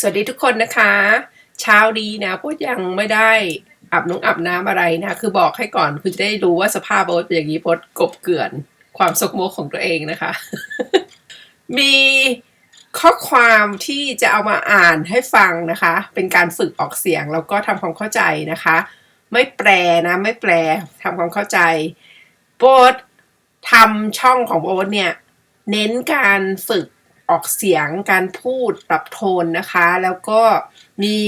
สวัสดีทุกคนนะคะ เช้านี้นะพูดยังไม่ได้อาบน้องอาบน้ำอะไรนะ คือบอกให้ก่อนคุณจะได้รู้ว่าสภาพโอ๊ตเป็นอย่างนี้โอ๊ตกบเกลื่อนความสกมกของตัวเองนะคะ มีข้อความที่จะเอามาอ่านให้ฟังนะคะ เป็นการฝึกออกเสียงแล้วก็ทำความเข้าใจนะคะ ไม่แปลนะ ไม่แปลทำความเข้าใจโอ๊ตทำช่องของโอ๊ตเนี่ย เน้นการฝึก ออกเสียงการพูดปรับโทนนะคะ แล้วก็มี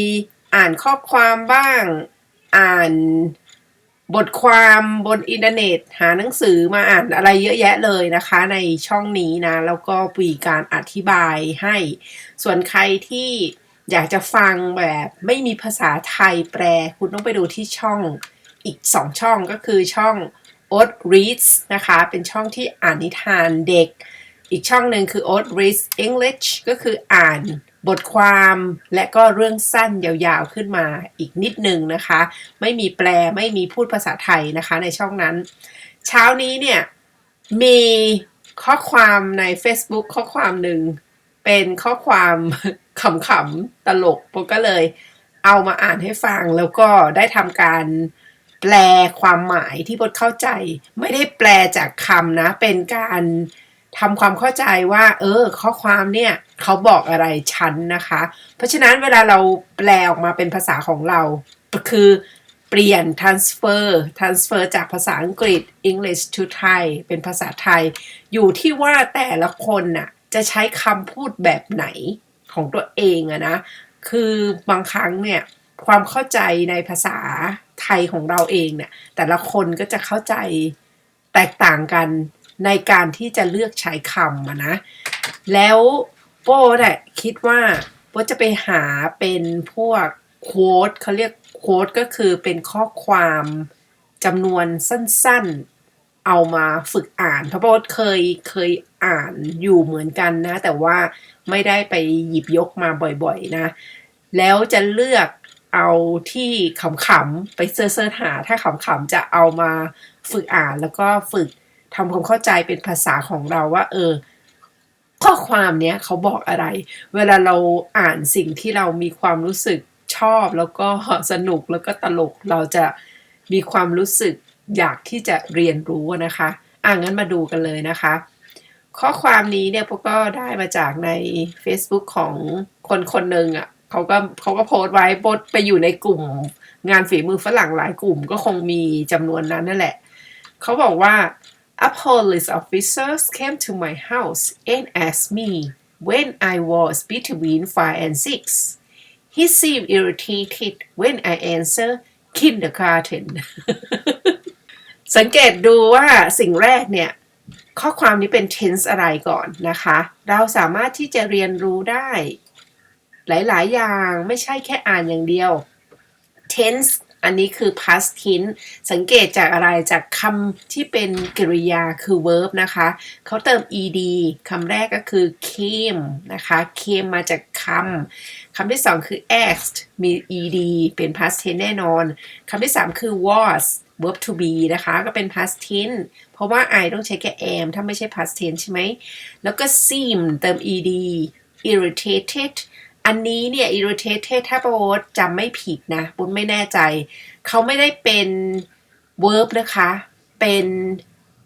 อ่านข้อความบ้าง อ่านบทความบนอินเทอร์เน็ต หาหนังสือมาอ่านอะไรเยอะแยะเลยนะคะ ในช่องนี้นะ แล้วก็มีการอธิบายให้ ส่วนใครที่อยากจะฟังแบบไม่มีภาษาไทยแปล คุณต้องไปดูที่ช่องอีก 2 ช่องก็คือช่อง o t Reads นะคะ เป็นช่องที่อ่านนิทานเด็ก อีกช่องหนึ่งคือ o t Reads English ก็คืออ่านบทความและก็เรื่องสั้นยาวๆขึ้นมาอีกนิดนึงนะคะ ไม่มีแปลไม่มีพูดภาษาไทยนะคะในช่องนั้น เช้านี้เนี่ยมีข้อความใน Facebook ข้อความหนึ่งเป็นข้อความขำๆตลกผมก็เลยเอามาอ่านให้ฟังแล้วก็ได้ทำการแปลความหมายที่บทเข้าใจ ไม่ได้แปลจากคำนะเป็นการ ทำความเข้าใจว่า เออ ข้อความเนี่ยเขาบอกอะไรฉันนะคะ เพราะฉะนั้นเวลาเราแปลออกมาเป็นภาษาของเรา คือเปลี่ยน transfer transfer จากภาษาอังกฤษ English to Thai เป็นภาษาไทย อยู่ที่ว่าแต่ละคนน่ะจะใช้คำพูดแบบไหนของตัวเองอะนะ คือบางครั้งเนี่ยความเข้าใจในภาษาไทยของเราเองเนี่ยแต่ละคนก็จะเข้าใจแตกต่างกัน ในการที่จะเลือกใช้คำนะ แล้วโป้เนี่ยคิดว่าโป้จะไปหาเป็นพวกโค้ดเขาเรียกโค้ดก็คือเป็นข้อความจำนวนสั้นๆ เอามาฝึกอ่านเพราะโป้เคยเคยอ่านอยู่เหมือนกันนะ แต่ว่าไม่ได้ไปหยิบยกมาบ่อยๆนะ แล้วจะเลือกเอาที่ขำๆไปเสิร์ชหาถ้าขำๆจะเอามาฝึกอ่านแล้วก็ฝึก ทำความเข้าใจเป็นภาษาของเราว่า เออ ข้อความเนี้ยเขาบอกอะไร เวลาเราอ่านสิ่งที่เรามีความรู้สึกชอบแล้วก็สนุกแล้วก็ตลกเราจะมีความรู้สึกอยากที่จะเรียนรู้นะคะอ่างั้นมาดูกันเลยนะคะ ข้อความนี้เนี่ยพวกก็ได้มาจากใน Facebook ของคนคนหนึ่งอะเขาก็เขาก็โพสต์ไว้โพสต์ไปอยู่ในกลุ่ม งานฝีมือฝรั่งหลายกลุ่มก็คงมีจำนวนนั้นนั่นแหละ เขาบอกว่า A police officer came to my house and asked me when I was between five and six. He seemed irritated when I answered kindergarten. สังเกตดูว่าสิ่งแรกเนี่ย ข้อความนี้เป็น tense อะไรก่อนนะคะ เราสามารถที่จะเรียนรู้ได้ หลาย ๆ อย่างไม่ใช่แค่อ่านอย่างเดียว tense อันนี้คือ past tense สังเกตจากอะไรจากคำที่เป็นกริยาคือ verb นะคะ เขาเติม ed คำแรกก็คือ came นะคะ came มาจากคำคำที่สองคือ asked มี ed เป็น past tense แน่นอนคำที่สามคือ was verb to be นะคะ ก็เป็น past tense เพราะว่า I ต้องใช้แค่ am ถ้าไม่ใช่ past tense ใช่ไหม แล้วก็ seem เติม ed irritated อันนี้เนี่ย irritated ถ้าโบทจำไม่ผิดนะบุญไม่แน่ใจ เขาไม่ได้เป็น verb นะคะ เป็น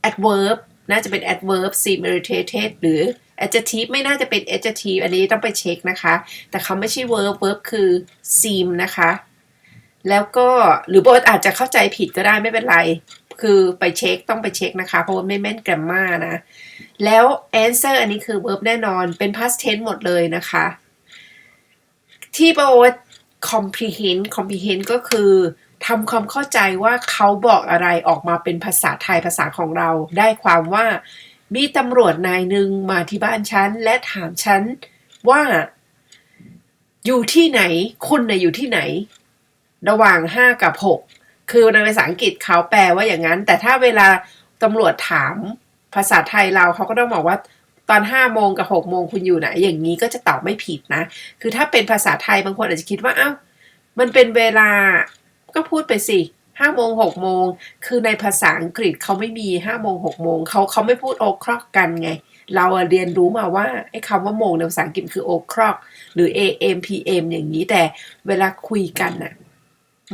adverb น่าจะเป็น adverb seem irritated หรือ adjective ไม่น่าจะเป็น adjective อันนี้ต้องไปเช็คนะคะ แต่เขาไม่ใช่ verb verb คือ seem นะคะ แล้วก็หรือโบทอาจจะเข้าใจผิดก็ได้ไม่เป็นไร คือไปเช็คต้องไปเช็คนะคะ เพราะว่าไม่แม่น grammar นะ แล้ว answer อันนี้คือ verb แน่นอนเป็น past tense หมดเลยนะคะ ที่แปลว่า comprehend comprehend ก็คือทำความเข้าใจว่าเขาบอกอะไรออกมาเป็นภาษาไทยภาษาของเรา ได้ความว่า มีตำรวจนายหนึ่งมาที่บ้านฉัน และถามฉันว่า อยู่ที่ไหน คุณน่ะอยู่ที่ไหน ระหว่าง5กับ6คือในภาษาอังกฤษเขาแปลว่าอย่างนั้น แต่ถ้าเวลาตำรวจถามภาษาไทยเราเขาก็ต้องบอกว่า ตอนห้าโมงกับหกโมงคุณอยู่ไหน อย่างนี้ก็จะตอบไม่ผิดนะ คือถ้าเป็นภาษาไทยบางคนอาจจะคิดว่าเอ้ามันเป็นเวลาก็พูดไปสิห้าโมงหกโมงคือในภาษาอังกฤษเขาไม่มีห้าโมงหกโมงเขาเขาไม่พูดโอครอกกันไง เราเรียนรู้มาว่าไอ้คำว่าโมงในภาษาอังกฤษคือ o'clock หรือ am pm อย่างนี้แต่เวลาคุยกันน่ะ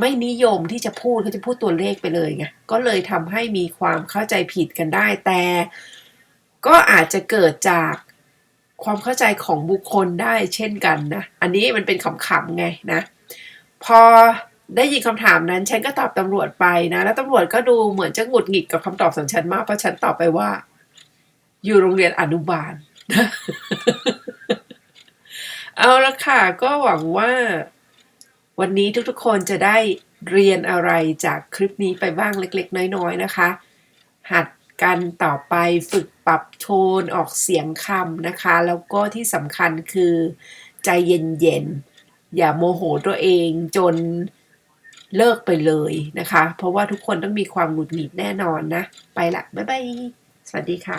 ไม่นิยมที่จะพูดเขาจะพูดตัวเลขไปเลยไงก็เลยทำให้มีความเข้าใจผิดกันได้แต่ ก็อาจจะเกิดจากความเข้าใจของบุคคลได้เช่นกันนะ อันนี้มันเป็นขำๆไงนะ พอได้ยินคำถามนั้น ฉันก็ตอบตำรวจไปนะ แล้วตำรวจก็ดูเหมือนจะหงุดหงิดกับคำตอบของฉันมาก เพราะฉันตอบไปว่า อยู่โรงเรียนอนุบาล เอาละค่ะ ก็หวังว่า วันนี้ทุกๆคนจะได้เรียนอะไรจากคลิปนี้ไปบ้างเล็ก ๆ น้อย ๆ นะคะ หัด กันต่อไปฝึกปรับโทนออกเสียงคำนะคะ แล้วก็ที่สำคัญคือใจเย็นๆ อย่าโมโหตัวเองจนเลิกไปเลยนะคะ เพราะว่าทุกคนต้องมีความหงุดหงิดแน่นอนนะ ไปละ บ๊ายบาย สวัสดีค่ะ